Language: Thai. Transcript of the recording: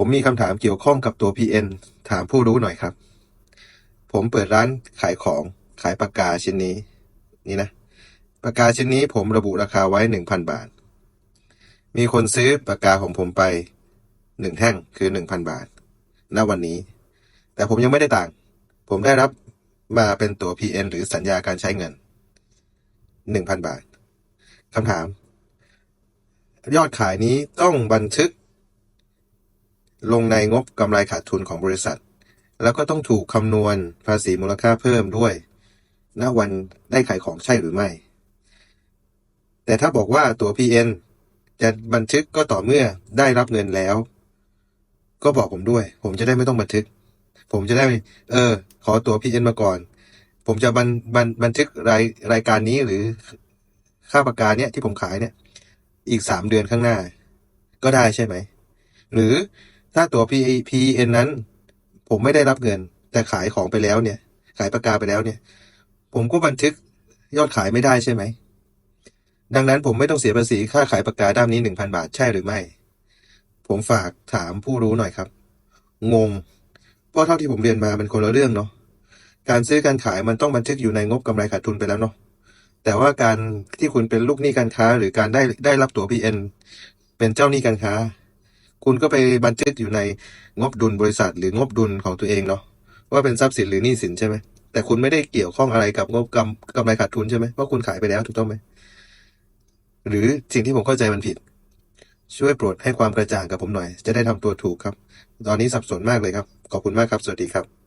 ผมมีคำถามเกี่ยวข้องกับตัว PN ถามผู้รู้หน่อยครับ ผมเปิดร้านขายของ ขายปากกาชิ้นนี้ นี่นะ ปากกาชิ้นนี้ผมระบุราคาไว้หนึ่งพันบาท มีคนซื้อปากกาของผมไปหนึ่งแท่งคือหนึ่งพันบาท ณ วันนี้ แต่ผมยังไม่ได้ต่าง ผมได้รับมาเป็นตัว PN หรือสัญญาการใช้เงินหนึ่งพันบาท คำถาม ยอดขายนี้ต้องบันทึก ลงในงบกำไรขาดทุนของบริษัท แล้วก็ต้องถูกคำนวณภาษีมูลค่าเพิ่มด้วยณวันได้ขายของใช่หรือไม่ แต่ถ้าบอกว่าตัว PN จะบันทึกก็ต่อเมื่อได้รับเงินแล้ว ก็บอกผมด้วย ผมจะได้ไม่ต้องบันทึก ผมจะได้ เออ ขอตัว PN มาก่อน ผมจะบันบันบันทึกรายรายการนี้หรือค่าประกาเนี่ยที่ผมขายเนี่ย อีกสามเดือนข้างหน้า ก็ได้ใช่ไหม หรือ ถ้าตัว P PN นั้น ผมไม่ได้รับเงิน แต่ขายของไปแล้วเนี่ย ขายประกาไปแล้วเนี่ย ผมก็บันทึกยอดขายไม่ได้ใช่ไหม ดังนั้นผมไม่ต้องเสียภาษีค่าขายปากกาด้ามนี้หนึ่งพันบาทใช่หรือไม่ ผมฝากถามผู้รู้หน่อยครับ งง เพราะเท่าที่ผมเรียนมามันคนละเรื่องเนาะ การซื้อการขายมันต้องบันทึกอยู่ในงบกำไรขาดทุนไปแล้วเนาะ แต่ว่าการที่คุณเป็นลูกหนี้การค้า หรือการได้ได้รับตั๋ว PN เป็นเจ้าหนี้การค้า คุณก็ไปบันทึกอยู่ในงบดุลบริษัท หรืองบดุลของตัวเองเนาะว่าเป็นทรัพย์สินหรือหนี้สินใช่ไหมแต่คุณไม่ได้เกี่ยวข้องอะไรกับงบกำกำไรขาดทุนใช่ไหมเพราะคุณขายไปแล้วถูกต้องไหมหรือสิ่งที่ผมเข้าใจมันผิด ช่วยโปรดให้ความกระจ่างกับผมหน่อย จะได้ทำตัวถูกครับ ตอนนี้สับสนมากเลยครับ ขอบคุณมากครับ สวัสดีครับ